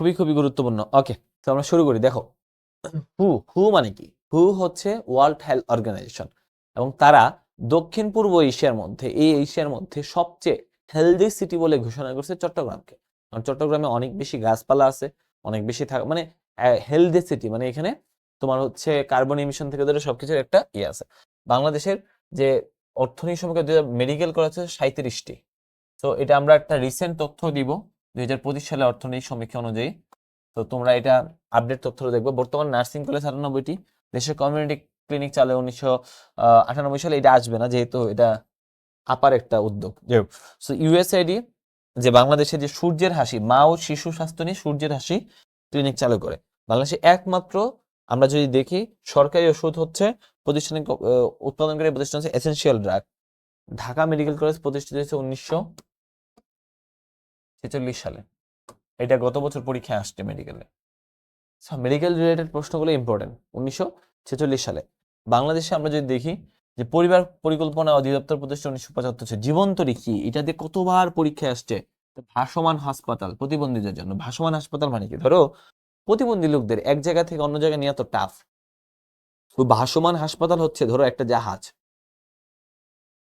খুবই খুবই গুরুত্বপূর্ণ। ওকে তো আমরা শুরু করি। দেখো, হু হু মানে কি? হু হচ্ছে ওয়ার্ল্ড হেলথ অর্গানাইজেশন এবং তারা দক্ষিণ পূর্ব এশিয়ার মধ্যে, এই এশিয়ার মধ্যে সবচেয়ে হেলদি সিটি বলে ঘোষণা করছে চট্টগ্রামকে। কারণ চট্টগ্রামে অনেক বেশি গাছপালা আছে, অনেক বেশি থাকা মানে হেলদি সিটি মানে এখানে তোমার হচ্ছে কার্বন ইমিশন থেকে ধরে সবকিছুর একটা ইয়ে আছে। বাংলাদেশের যে অর্থনীতি সম্পর্কে মেডিকেল করা হচ্ছে সাঁত্রিশটি তো এটা আমরা একটা রিসেন্ট তথ্য দিব। দুই হাজার পঁচিশ সালে অর্থনৈতিক সমীক্ষা অনুযায়ী, তো তোমরা এটা আপডেট তথ্য দেখবে। বর্তমান নার্সিং কলেজ আটানব্বইটি দেশের কমিউনিটি ক্লিনিক চালে উনিশশো আটানব্বই সালে এটা আসবে না, যেহেতু এটা আপার একটা উদ্যোগ। সো ইউএসআইডি যে বাংলাদেশে যে সূর্যের হাসি, মা ও শিশু স্বাস্থ্য নিয়ে সূর্যের হাসি ক্লিনিক চালু করে। বাংলাদেশে একমাত্র, আমরা যদি দেখি, সরকারি ওষুধ হচ্ছে প্রতিষ্ঠানিক উৎপাদনকারী প্রতিষ্ঠান হচ্ছে essential drug Dhaka medical college প্রতিষ্ঠিত হয়েছে উনিশশো ছেচল্লিশ সালে। এটা গত বছর পরীক্ষায় আসছে মেডিকেলে মেডিকেল রিলেটেড প্রশ্নগুলো ইম্পর্টেন্ট উনিশশো ছেচল্লিশ সালে। বাংলাদেশে আমরা যদি দেখি যে পরিবার পরিকল্পনা অধিদপ্তর প্রতিষ্ঠা উনিশশো পঁচাত্তর জীবন্তরী কি এটা দিয়ে কতবার পরীক্ষায় আসছে? ভাসমান হাসপাতাল, প্রতিবন্ধীদের জন্য। ভাসমান হাসপাতাল মানে কি? ধরো, প্রতিবন্ধী লোকদের এক জায়গা থেকে অন্য জায়গায় নিয়ে তো টাফ তো ভাসমান হাসপাতাল হচ্ছে, ধরো, একটা জাহাজ।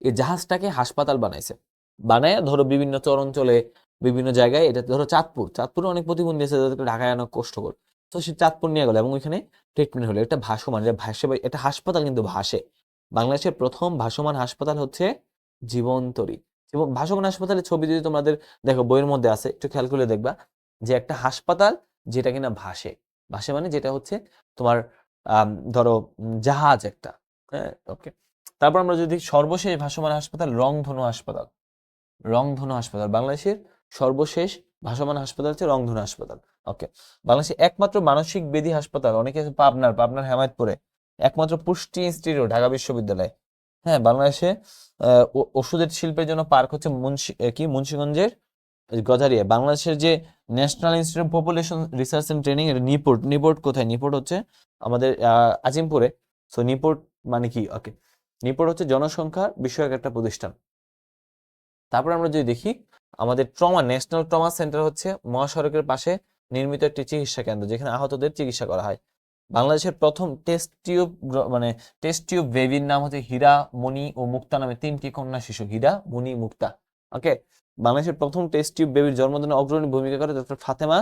এই জাহাজটাকে হাসপাতাল বানাইছে। বানায়, ধরো, বিভিন্ন চরাঞ্চলে বিভিন্ন জায়গায় এটা ধরো চাঁদপুর। চাঁদপুরে অনেক প্রতিবন্ধী আছে যাদেরকে ঢাকায় আনা কষ্টকর। তো সে চাঁদপুর নিয়ে গেল এবং ওইখানে ট্রিটমেন্ট হলো। এটা ভাসমান, এটা ভাসে এটা হাসপাতাল কিন্তু ভাসে। বাংলাদেশের প্রথম ভাসমান হাসপাতাল হচ্ছে জীবন্তরী। এবং ভাসমান হাসপাতালের ছবি যদি তোমাদের দেখো, বইয়ের মধ্যে আছে, একটু খেয়াল করে দেখবা যে একটা হাসপাতাল যেটা কিনা ভাসে। ভাসে মানে যেটা হচ্ছে তোমার ধরো জাহাজ একটা। হ্যাঁ ওকে তারপর আমরা যদি সর্বশেষ ভাসমান হাসপাতাল রংধনু হাসপাতাল। রংধনু হাসপাতাল। বাংলাদেশের সর্বশেষ ভাসমান হাসপাতাল হচ্ছে রংধনু হাসপাতাল। ওকে বাংলাদেশে একমাত্র মানসিক বেদি হাসপাতাল, অনেকে আছে পাবনার পাবনার হেমায়তপুরে, একমাত্র পুষ্টি ইনস্টিটিউট, ঢাকা বিশ্ববিদ্যালয়। হ্যাঁ বাংলাদেশে ওষুধের শিল্পের জন্য পার্ক হচ্ছে মুন্সি কি? মুন্সিগঞ্জের গজারিয়া। বাংলাদেশের যে national institute population research and training এর নিপোর্ট নিপোর্ট কোথায়? নিপোর্ট হচ্ছে আমাদের আজিমপুরে। সো নিপোর্ট মানে কি? ওকে নিপোর্ট হচ্ছে জনসংখ্যা বিষয়ক একটা প্রতিষ্ঠান। তারপর আমরা যদি দেখি আমাদের ট্রমা, ন্যাশনাল ট্রমা সেন্টার হচ্ছে মহাসড়কের পাশে নির্মিত একটি চিকিৎসা কেন্দ্র, যেখানে আহতদের চিকিৎসা করা হয়। বাংলাদেশের প্রথম টেস্ট টিউব মানে টেস্ট টিউব বেবির নাম হচ্ছে হীরা মণি ও মুক্তা নামে তিনটি কন্যা শিশু, হীরা মণি মুক্তা। ওকে? বাংলাদেশের প্রথম টেস্ট টিউব বেবির জন্মদিনে অগ্রণী ভূমিকা করে ডক্টর ফাতেমা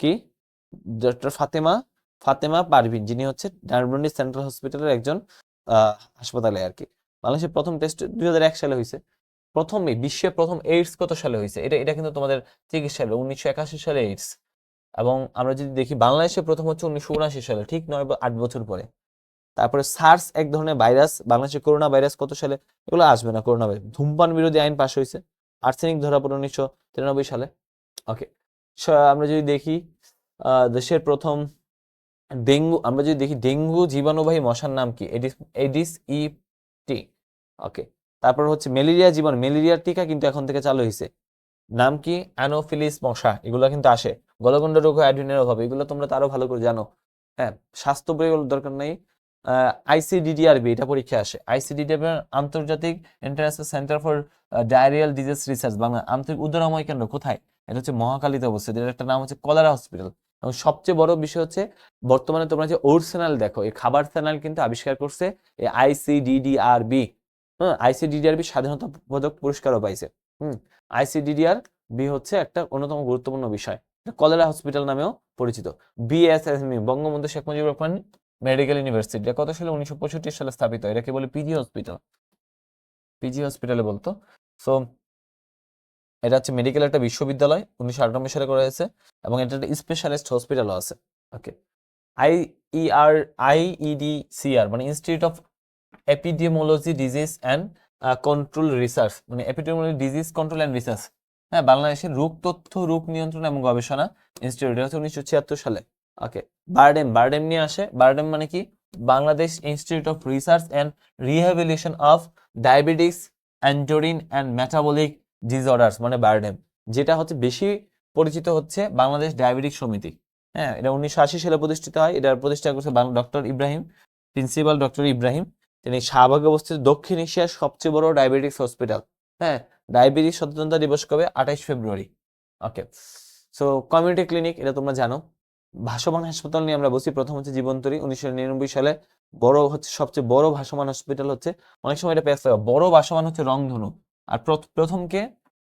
কি? ডক্টর ফাতেমা ফাতেমা পারভিন, যিনি হচ্ছে ডারবন্ডি সেন্ট্রাল হসপিটালের একজন হাসপাতালে আর কি। বাংলাদেশের প্রথম টেস্ট দুই হাজার এক সালে হয়েছে। প্রথম এই বিশ্বের প্রথম এইডস কত সালে হয়েছে? এটা এটা কিন্তু তোমাদের চিকিৎসা হলো উনিশশো একাশি সালে এইডস এবং আমরা যদি দেখি বাংলাদেশে প্রথম হচ্ছে উনিশশো উনআশি সালে, ঠিক নয় বা আট বছর পরে। তারপরে সার্স এক ধরনের ভাইরাস, বাংলাদেশে করোনা ভাইরাস কত সালে? এগুলো আসবে না, করোনা ভাইরাস। ধূমপান বিরোধী আইন পাশ হয়েছে, আর্সেনিক ধরা পড়ে উনিশশো তিরানব্বই সালে। ওকে আমরা যদি দেখি দেশের প্রথম ডেঙ্গু, আমরা যদি দেখি ডেঙ্গু জীবাণুবাহী মশার নাম কি? এডিস এডিস ই টি ওকে তারপর হচ্ছে ম্যালেরিয়া জীবন, ম্যালেরিয়ার টিকা কিন্তু এখন থেকে চালু হয়েছে নাম কি? অ্যানোফিলিস মশা, এগুলো কিন্তু আসে। গলগণ্ড রোগ, অ্যাড্রিনের অভাব, এগুলো তোমরা তো আরও ভালো করে জানো। হ্যাঁ স্বাস্থ্য বইগুলোর দরকার নেই। আইসিডিডিআরবি এটা পরীক্ষা আসে। আইসিডিডিআরবি আন্তর্জাতিক international centre for diarrhoeal disease research, Bangla আন্তরিক উদরাময় কেন্দ্র, কোথায়? এটা হচ্ছে মহাকালীতে অবস্থিত। এর একটা নাম হচ্ছে কলারা হসপিটাল। এবং সবচেয়ে বড় বিষয় হচ্ছে, বর্তমানে তোমরা যে ওর চ্যানেল দেখো, এই খাবার চ্যানেল কিন্তু আবিষ্কার করছে এই আইসিডিডিআরবি হ্যাঁ আইসিডিডিআরবি স্বাধীনতা পদক পুরস্কারও পাইছে। হুম আইসিডিডিআর বি হচ্ছে একটা অন্যতম গুরুত্বপূর্ণ বিষয়। কলেরা হসপিটাল নামেও পরিচিত। BSSME Bangabandhu Sheikh Mujibur Rahman medical university. এটা কত সালে? উনিশশো পঁয়ষট্টি সালে স্থাপিত। এটাকে বলে পিজি হসপিটাল? পিজি হসপিটালে বলতো। সো, এটা হচ্ছে মেডিকেল একটা বিশ্ববিদ্যালয়। উনিশশো আটানব্বই সালে করা হয়েছে এবং এটা একটা স্পেশালিস্ট হসপিটালও আছে। Okay I E R IED CR মানে institute of epidemiology disease and control research মানে epidemiology disease control and research হ্যাঁ বাংলাদেশের রোগ তথ্য, রোগ নিয়ন্ত্রণ এবং গবেষণা ইনস্টিটিউট হচ্ছে উনিশশো ছিয়াত্তর সালে। ওকে বারডেম বারডেম নিয়ে আসে। বারডেম মানে কি? Bangladesh institute of research and rehabilitation of diabetes endocrine and metabolic disorders মানে বারডেম যেটা হচ্ছে বেশি পরিচিত হচ্ছে বাংলাদেশ ডায়াবেটিক সমিতি হ্যাঁ এটা উনিশশো আশি সালে প্রতিষ্ঠিত হয়। এটার প্রতিষ্ঠা করছে doctor Ibrahim principal doctor Ibrahim তিনি শাহবাগে অবস্থিত দক্ষিণ এশিয়ার সবচেয়ে বড় ডায়াবেটিক্স হসপিটাল। হ্যাঁ ডায়াবেটিস সচেতনতা দিবস কবে? আঠাইশ February. Okay, so community clinic, এটা তোমরা জানো। ভাসমান হাসপাতাল নিয়ে আমরা বলছি, প্রথম হচ্ছে জীবন্তরী, উনিশশো নিরানব্বই সালে বড় হচ্ছে, সবচেয়ে বড় ভাসমান হসপিটাল হচ্ছে, অনেক সময় এটা পেয়ে বড় ভাসমান হচ্ছে রংধনু, আর প্রথ- প্রথমকে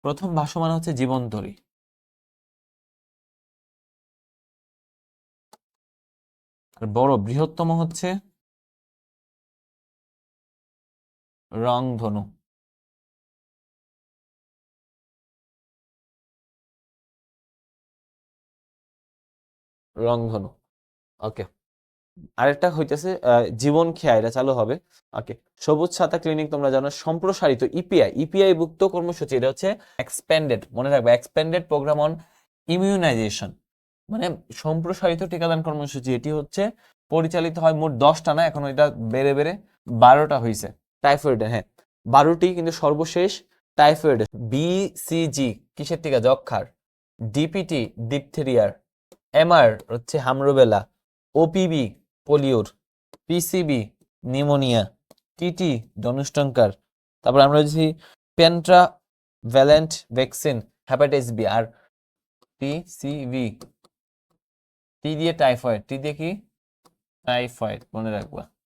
প্রথম ভাসমান হচ্ছে জীবন্তরী। আর বড় বৃহত্তম হচ্ছে রংধনু রংধনু ওকে। আরেকটা হইতেছে জীবন খেয়া, এটা চালু হবে। ওকে। সবুজ ছাতা ক্লিনিক তোমরা জানো, সম্প্রসারিত E ইপিআই ইপিআই ভুক্ত কর্মসূচি। এটা হচ্ছে এক্সপেন্ডেড মনে রাখবে এক্সপেন্ডেড প্রোগ্রাম অন ইমিউনাইজেশন মানে সম্প্রসারিত টিকাদান কর্মসূচি। এটি হচ্ছে পরিচালিত হয় মোট দশটা না, এখন এটা বেড়ে বেড়ে বারোটা হয়েছে টাইফয়েডের হ্যাঁ। বারোটি কিন্তু সর্বশেষ টাইফয়েড বিসিজি কিসের টিকা যক্ষার ডিপিটি ডিপথেরিয়ার এমআর হচ্ছে হামরোবেলা ওপিবি পোলিওর পিসিবি নিউমোনিয়া টিটি ধনুষ্টঙ্কার তারপর আমরা যদি pentavalent vaccine hepatitis B আর পিসিবি টি দিয়ে টাইফয়েড টি দিয়ে কি? টাইফয়েড মনে রাখবা।